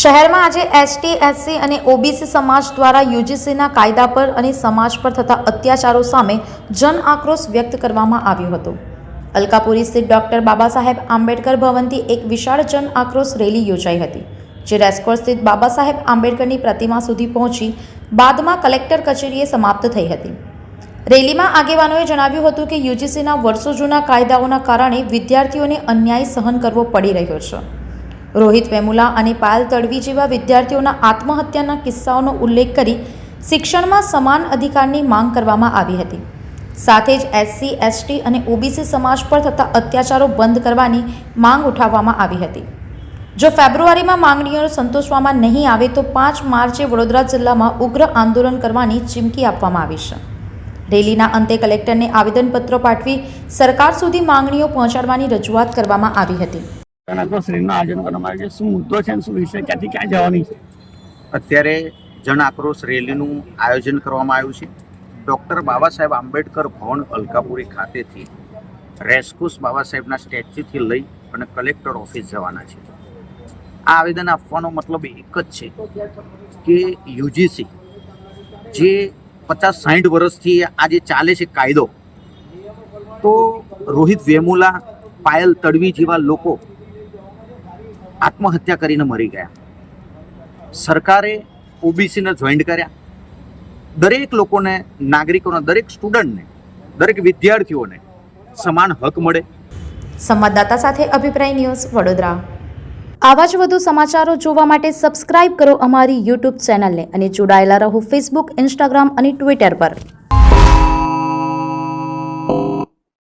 શહેરમાં આજે ST SC અને ઓબીસી સમાજ દ્વારા યુજીસીના કાયદા પર અને સમાજ પર થતા અત્યાચારો સામે જન આક્રોશ વ્યક્ત કરવામાં આવ્યો હતો. અલકાપુરી સ્થિત ડોક્ટર બાબા સાહેબ આંબેડકર ભવનથી એક વિશાળ જન આક્રોશ રેલી યોજાઈ હતી, જે રેસકોર્સ સ્થિત બાબા સાહેબ આંબેડકરની પ્રતિમા સુધી પહોંચી બાદમાં કલેક્ટર કચેરીએ સમાપ્ત થઈ હતી. રેલીમાં આગેવાનોએ જણાવ્યું હતું કે યુજીસીના વર્ષો જૂના કાયદાઓના કારણે વિદ્યાર્થીઓને અન્યાય સહન કરવો પડી રહ્યો છે. રોહિત વેમુલા અને પાયલ તડવી જેવા વિદ્યાર્થીઓના આત્મહત્યાના કિસ્સાઓનો ઉલ્લેખ કરી શિક્ષણમાં સમાન અધિકારની માંગ કરવામાં આવી હતી. સાથે જ એસસી, એસટી અને ઓબીસી સમાજ પર થતા અત્યાચારો બંધ કરવાની માંગ ઉઠાવવામાં આવી હતી. જો ફેબ્રુઆરીમાં માંગણીઓ સંતોષવામાં નહીં આવે તો પાંચ માર્ચે વડોદરા જિલ્લામાં ઉગ્ર આંદોલન કરવાની ચીમકી આપવામાં આવી છે. રેલીના અંતે કલેક્ટરને આવેદનપત્રો પાઠવી સરકાર સુધી માંગણીઓ પહોંચાડવાની રજૂઆત કરવામાં આવી હતી. શ્રીનું આયોજન કરવામાં આવ્યું છે. શું મુદ્દો છે શું વિષય ક્યાંથી ક્યાં જવાની છે? અત્યારે જન આક્રોશ રેલીનું આયોજન કરવામાં આવ્યું છે. ડૉક્ટર બાબા સાહેબ આંબેડકર ભવન અલકાપુરી ખાતેથી રેસકોસ બાબા સાહેબના સ્ટેચ્યુથી લઈ અને કલેક્ટર ઓફિસ જવાના છે. આ આવેદન આપવાનો મતલબ એક જ છે કે યુજીસી જે પચાસ સાઠ વર્ષથી આ જે ચાલે છે કાયદો, તો રોહિત વેમુલા પાયલ તડવી જેવા લોકો આત્મહત્યા કરીને મરી ગયા. સરકારે ઓબીસીને જોઈન્ટ કર્યા. દરેક લોકોને, નાગરિકોને, દરેક સ્ટુડન્ટને, દરેક વિદ્યાર્થીઓને સમાન હક મળે. સંવાદદાતા સાથે અભિપ્રાય ન્યૂઝ વડોદરા. આવા જ વધુ સમાચારો જોવા માટે સબસ્ક્રાઇબ કરો અમારી યુટ્યુબ ચેનલને અને જોડાયેલા રહો ફેસબુક, ઇન્સ્ટાગ્રામ અને ટ્વિટર પર.